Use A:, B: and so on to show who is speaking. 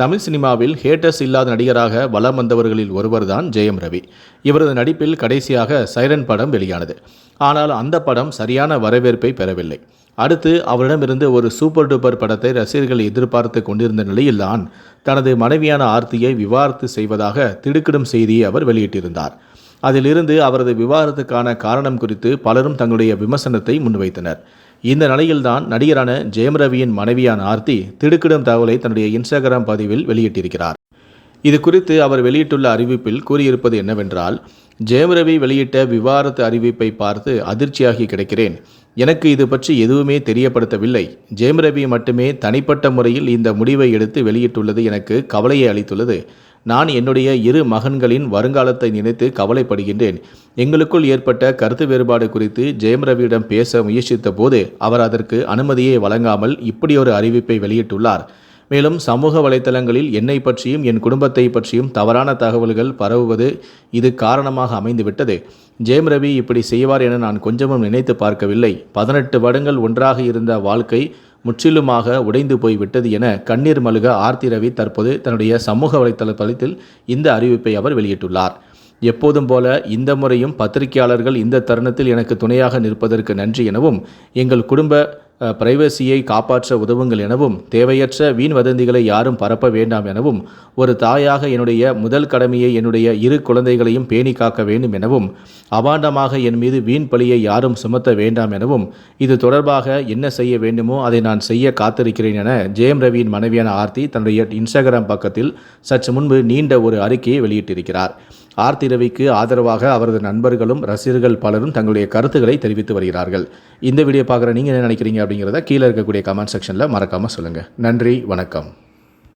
A: தமிழ் சினிமாவில் ஹேட்டர்ஸ் இல்லாத நடிகராக வலம் வந்தவர்களில் ஒருவர்தான் ஜெயம் ரவி. இவரது நடிப்பில் கடைசியாக சைரன் படம் வெளியானது. ஆனால் அந்த படம் சரியான வரவேற்பை பெறவில்லை. அடுத்து அவரிடமிருந்து ஒரு சூப்பர் டூப்பர் படத்தை ரசிகர்கள் எதிர்பார்த்து கொண்டிருந்த நிலையில்தான் தனது மனைவியான ஆர்த்தியை விவாகரத்து செய்வதாக திடுக்கிடும் செய்தியை அவர் வெளியிட்டிருந்தார். அதிலிருந்து அவரது விவாகரத்துக்கான காரணம் குறித்து பலரும் தங்களுடைய விமர்சனத்தை முன்வைத்தனர். இந்த நிலையில்தான் நடிகரான ஜெயம் ரவியின் மனைவியான ஆர்த்தி திடுக்கிடும் தகவலை தன்னுடைய இன்ஸ்டாகிராம் பதிவில் வெளியிட்டிருக்கிறார். இது குறித்து அவர் வெளியிட்டுள்ள அறிவிப்பில் கூறியிருப்பது என்னவென்றால் ஜெயம் ரவி வெளியிட்ட விவாரத்து அறிவிப்பை பார்த்து அதிர்ச்சியாகி கிடைக்கிறேன். எனக்கு இது பற்றி எதுவுமே தெரியப்படுத்தவில்லை. ஜெயம் ரவி மட்டுமே தனிப்பட்ட முறையில் இந்த முடிவை எடுத்து வெளியிட்டுள்ளது எனக்கு கவலையை அளித்துள்ளது. நான் என்னுடைய இரு மகன்களின் வருங்காலத்தை நினைத்து கவலைப்படுகின்றேன். எங்களுக்குள் ஏற்பட்ட கருத்து வேறுபாடு குறித்து ஜெயம் ரவியிடம் பேச முயற்சித்த போது அவர் அதற்கு அனுமதியை வழங்காமல் இப்படியொரு அறிவிப்பை வெளியிட்டுள்ளார். மேலும் சமூக வலைத்தளங்களில் என்னை பற்றியும் என் குடும்பத்தை பற்றியும் தவறான தகவல்கள் பரவுவது இது காரணமாக அமைந்துவிட்டது. ஜெயம் ரவி இப்படி செய்வார் என நான் கொஞ்சமும் நினைத்து பார்க்கவில்லை. பதினெட்டு வருடங்கள் ஒன்றாக இருந்த வாழ்க்கை முற்றிலுமாக உடைந்து போய்விட்டது என கண்ணீர் மல்க ஆர்த்தி ரவி தற்போது தன்னுடைய சமூக வலைத்தள தளத்தில் இந்த அறிவிப்பை அவர் வெளியிட்டுள்ளார். எப்போதும் போல இந்த முறையும் பத்திரிகையாளர்கள் இந்த தருணத்தில் எனக்கு துணையாக நிற்பதற்கு நன்றி எனவும் எங்கள் குடும்ப பிரைவசியை காப்பாற்ற உதவுங்கள் எனவும் தேவையற்ற வீண் வதந்திகளை யாரும் பரப்ப வேண்டாம் எனவும் ஒரு தாயாக என்னுடைய முதல் கடமையை என்னுடைய இரு குழந்தைகளையும் பேணி காக்க வேண்டும் எனவும் அபாண்டமாக என் மீது வீண் பழியை யாரும் சுமத்த வேண்டாம் எனவும் இது தொடர்பாக என்ன செய்ய வேண்டுமோ அதை நான் செய்ய காத்திருக்கிறேன் என ஜெயம் ரவியின் மனைவியான ஆர்த்தி தன்னுடைய இன்ஸ்டாகிராம் பக்கத்தில் சற்று முன்பு நீண்ட ஒரு அறிக்கையை வெளியிட்டிருக்கிறார். ஆர்த்தி ரவிக்கு ஆதரவாக அவரது நண்பர்களும் ரசிகர்கள் பலரும் தங்களுடைய கருத்துக்களை தெரிவித்து வருகிறார்கள். இந்த வீடியோ பார்க்குற நீங்கள் என்ன நினைக்கிறீங்க அப்படிங்கிறத கீழே இருக்கக்கூடிய கமெண்ட் செக்ஷனில் மறக்காமல் சொல்லுங்கள் நன்றி வணக்கம்.